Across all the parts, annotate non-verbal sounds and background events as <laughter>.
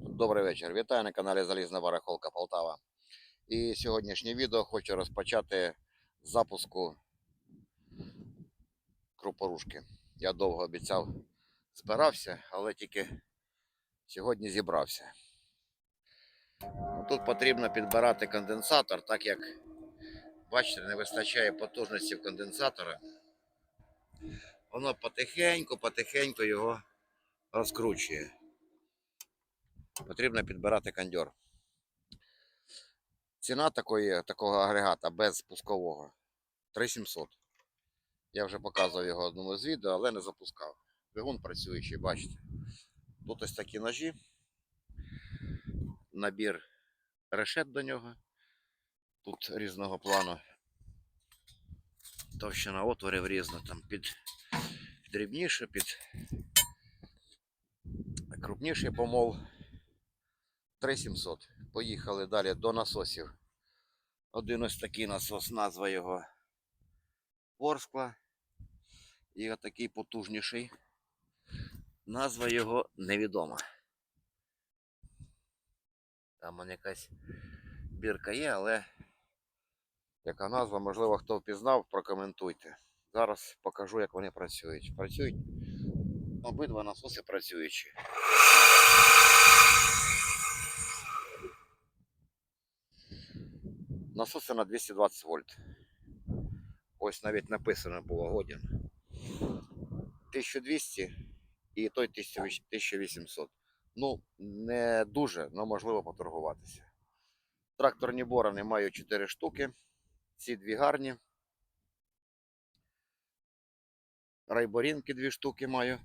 Добрий вечір. Вітаю на каналі Залізна Барахолка Полтава. І сьогоднішнє відео хочу розпочати з запуску крупорушки. Я довго обіцяв, збирався, але тільки сьогодні зібрався. Тут потрібно підбирати конденсатор, так як, бачите, не вистачає потужності конденсатора. Воно потихеньку, потихеньку його розкручує потрібно підбирати кондьор. Ціна такої, такого агрегата без пускового 3700. Я вже показував його одному з відео, але не запускав. Двигун працюючий, бачите. Тут ось такі ножі, набір решет до нього. Тут різного плану. Товщина отворів різна, там під дрібніше, під крупніший помол. 3700. Поїхали далі до насосів. Один ось такий насос, назва його Ворскла. І отакий потужніший. Назва його невідома. Там вон якась бірка є, але яка назва, можливо, хто впізнав, прокоментуйте. Зараз покажу, як вони працюють. Працюють обидва насоси працюючі. Насоси на 220 вольт. Ось навіть написано було годин. 1200 і той 1800. Ну, не дуже, але можливо поторгуватися. Тракторні борони маю 4 штуки. Ці дві гарні. Райборінки 2 штуки маю.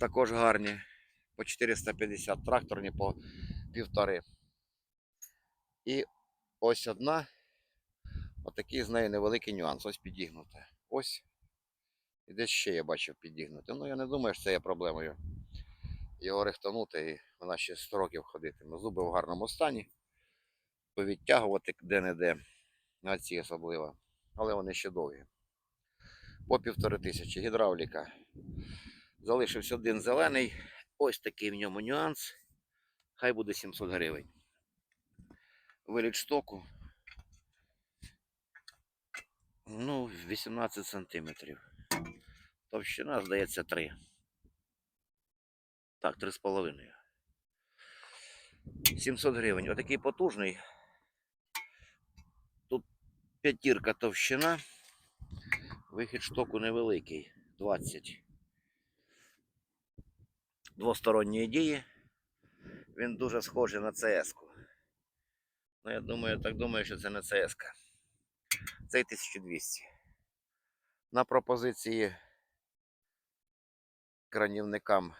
Також гарні. По 450 тракторні по півтори. І ось одна. Отакий з нею невеликий нюанс. Ось підігнута. Ось. І десь ще я бачив підігнути. Ну я не думаю, що це є проблемою. Його рихтанути і вона ще 100 років ходитиме. Зуби в гарному стані. Повідтягувати де-не-де. На ці особливо. Але вони ще довгі. По півтори тисячі. Гідравліка. Залишився один зелений. Ось такий в ньому нюанс. Хай буде 700 гривень виліт штоку. Ну, 18 сантиметрів. Товщина, здається, 3. Так, 3,5. 700 гривень. Отакий потужний. Тут п'ятірка товщина. Вихід штоку невеликий. 20. Двосторонньої дії. Він дуже схожий на CS-ку. Ну, я думаю, так думаю, що це не ЦСК. Цей 1200. На пропозиції кранівникам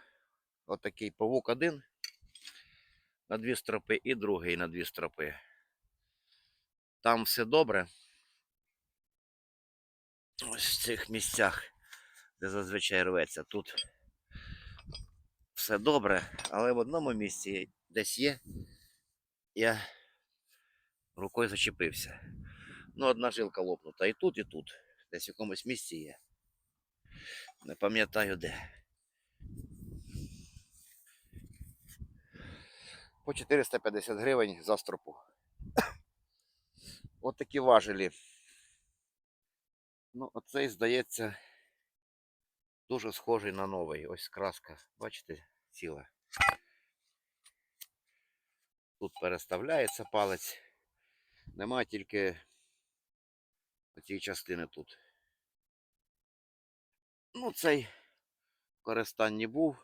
отакий павук один на дві стропи і другий на дві стропи. Там все добре. Ось в цих місцях, де зазвичай рветься, тут все добре, але в одному місці десь є. Я рукою зачепився. Ну, одна жилка лопнута і тут, і тут. Десь в якомусь місці є. Не пам'ятаю де. По 450 гривень за стропу. От такі важелі. Ну, оцей, здається, дуже схожий на новий. Ось краска, бачите, ціла. Тут переставляється палець. Нема тільки цієї частини тут. Ну, цей користанні був.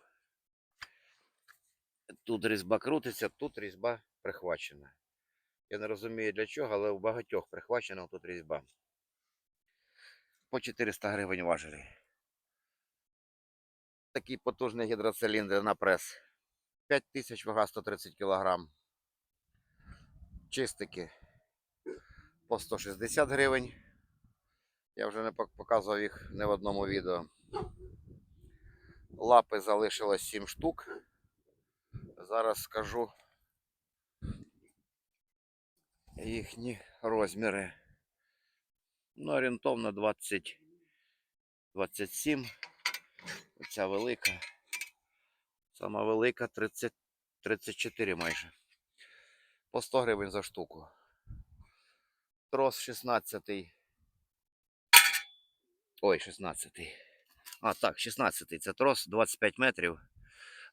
Тут різьба крутиться, тут різьба прихвачена. Я не розумію для чого, але у багатьох прихвачена тут різьба. По 400 гривень важелі. Такий потужний гідроциліндр на прес. 5000 вага 130 кг. Чистики по 160 гривень. Я вже не показував їх не в одному відео. Лапи залишилось 7 штук. Зараз скажу їхні розміри. Ну, орієнтовно 20, 27. Оця велика. Сама велика 30, 34 майже. По 100 гривень за штуку. Трос 16. Ой, 16. А, так, 16. Це трос 25 метрів.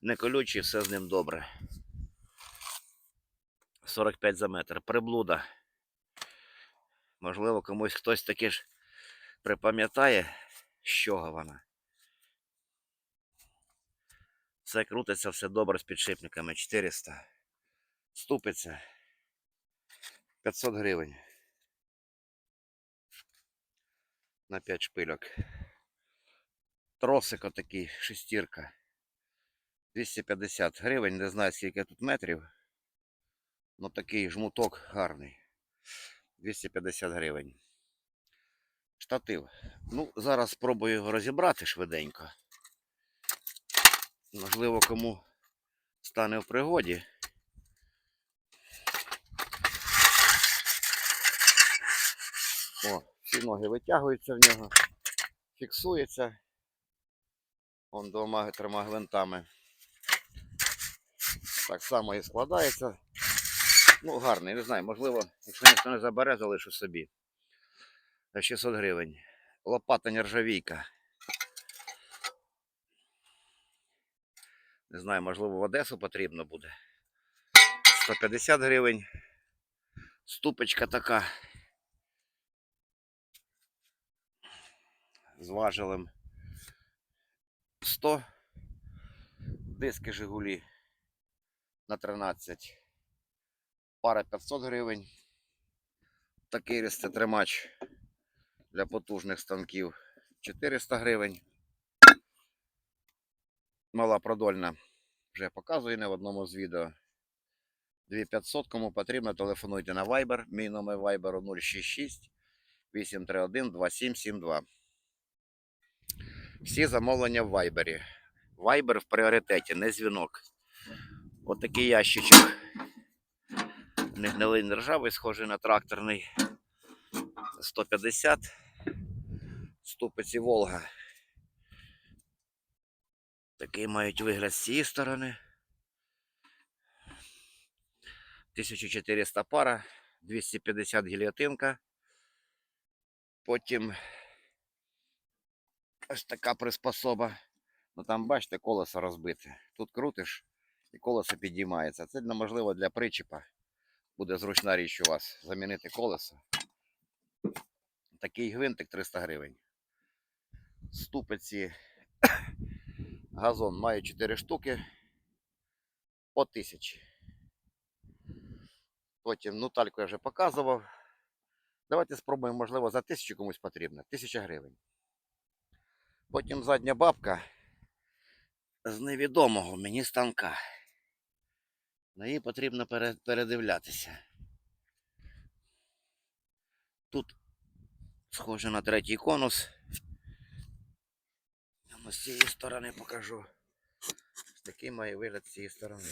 Не колючий, все з ним добре. 45 за метр. Приблуда. Можливо, комусь хтось таки ж припам'ятає, з чого вона. Все крутиться, все добре з підшипниками. 400. Ступиться. 500 гривень. На 5 шпильок. Тросик отакий, шестірка. 250 гривень, не знаю скільки тут метрів. Ну такий жмуток гарний. 250 гривень. Штатив. Ну, зараз спробую його розібрати швиденько. Можливо, кому стане в пригоді. О, всі ноги витягуються в нього, фіксується. Он двома трьома гвинтами. Так само і складається. Ну, гарний, не знаю, можливо, якщо ніхто не забере, залишу собі. За 600 гривень. Лопата нержавійка. Не знаю, можливо, в Одесу потрібно буде. 150 гривень. Ступочка така. З важелем 100. Диски Жигулі на 13. Пара 500 гривень. Такий реститримач для потужних станків 400 гривень. Мала продольна. Вже показую не в одному з відео. 2500, кому потрібно, телефонуйте на Viber. Мій номер Viber 066 831 2772. Всі замовлення в Viber. Viber в пріоритеті, не дзвінок. Отакий ящичок. Не гнилий, не ржавий, схожий на тракторний. 150. Ступиці Волга. Такий мають вигляд з цієї сторони. 1400 пара, 250 гільйотинка. Потім ось така приспособа. Ну там бачите, колесо розбите. Тут крутиш і колесо підіймається. Це можливо для причіпа. Буде зручна річ у вас замінити колесо. Такий гвинтик 300 гривень. Ступиці <coughs> газон має 4 штуки по 1000. Потім ну тальку я вже показував. Давайте спробуємо, можливо, за 1000 комусь потрібно. 1000 гривень. Потім задня бабка з невідомого мені станка. На її потрібно передивлятися. Тут схоже на третій конус. Ну, з цієї сторони покажу. Такий має вигляд з цієї сторони.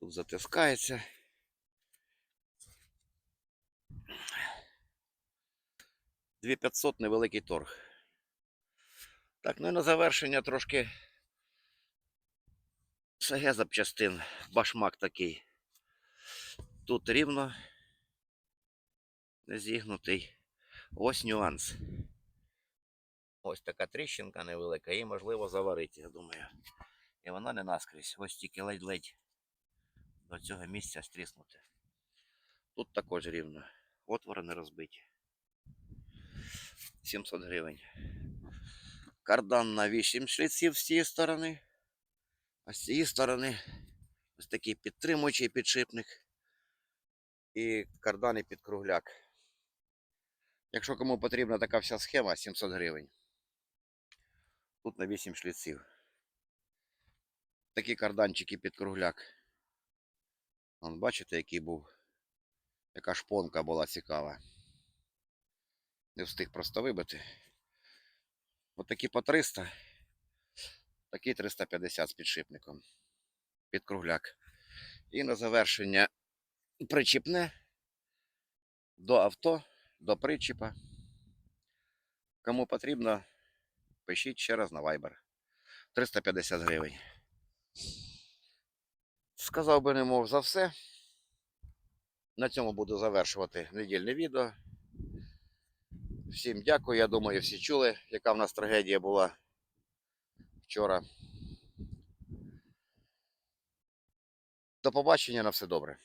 Тут затискається. Дві 500 невеликий торг. Так, ну і на завершення трошки СГ запчастин. Башмак такий. Тут рівно не зігнутий. Ось нюанс. Ось така тріщинка невелика, її можливо заварити, я думаю. І вона не наскрізь. Ось тільки ледь-ледь до цього місця стріснути. Тут також рівно. Отвори не розбиті. 700 гривень. Кардан на 8 шліців з цієї сторони. А з цієї сторони ось такий підтримуючий підшипник. І кардан і підкругляк. Якщо кому потрібна така вся схема, 700 гривень. Тут на 8 шліців. Такі карданчики під кругляк. Бачите, який був. Яка шпонка була цікава. Не встиг просто вибити. От такі по 300. Такі 350 з підшипником. Під кругляк. І на завершення причіпне до авто, до причіпа. Кому потрібно, пишіть ще раз на Viber. 350 гривень. Сказав би не мов за все. На цьому буду завершувати недільне відео. Всім дякую. Я думаю, всі чули, яка в нас трагедія була вчора. До побачення на все добре.